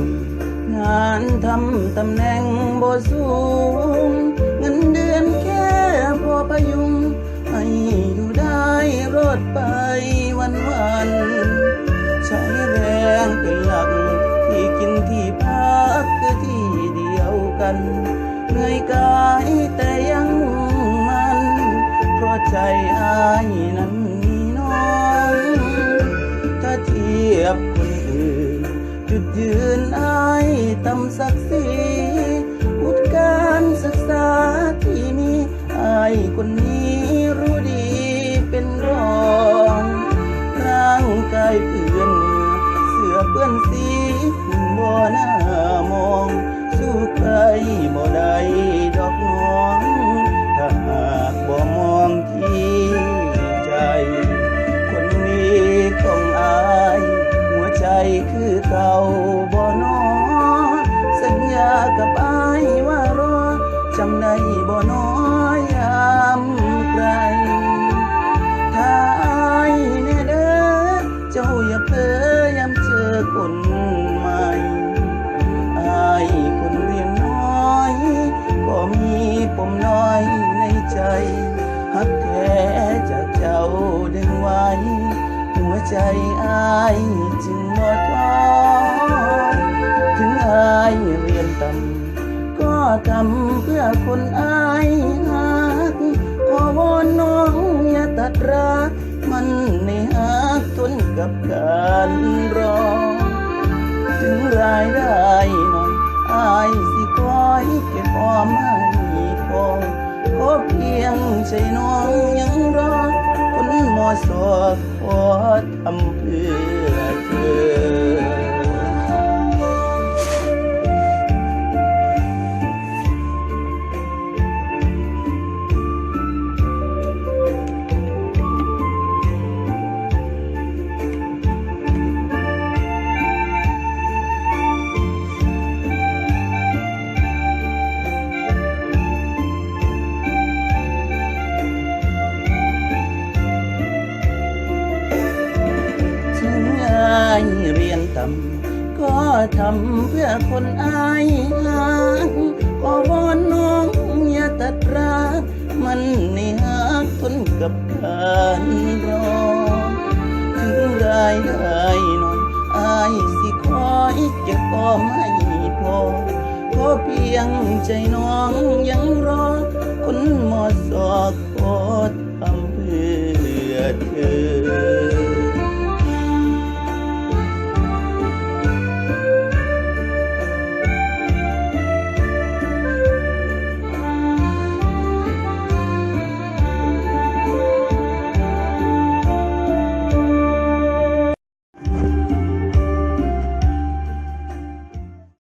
ำงานทำตำแหน่งบ่สูง เงินเดือนแค่พอพยุงให้อยู่ได้รอดไปวันวันใช้แรงเป็นหลักที่กินที่พักคือที่เดียวกันเหนื่อยกายแต่ยังมันเพราะใจอายนั้น จุดยืนอายต่ำศักดิ์ศรีวุฒิการศึกษาที่มีอายคนนี้ คือเก่าบ่นอสัญญากับอายว่ารอจำได้บ่นอยามไกลถ้าอายแน่เด้อเจ้าอย่าเพ้อยามเจอคนใหม่อายคนเรียนน้อยก็มีปมน้อยในใจหักแท้จากเจ้า วใจอายจึงหมดท้อถึงอายเรียนต่ำก็ทำเพื่อคนอายหักขอวอนน้องอย่าตัดรักมันในหักทนกับการรอ ถึงรายได้หน่อยอายสิคอยเก็บออมให้พอขอเพียงใจน้องยังรอ อทำเพื่อายเรียนต่ำก็ทำเพื่อคนอายหักก็วอนน้องอย่าตัดรักมันในหักทนกับการรอถึงรายได้หน่อยอายสิคอยเก็บก็ไม่พอขอเพียงใจน้องยังรอคนหมอสอกพอ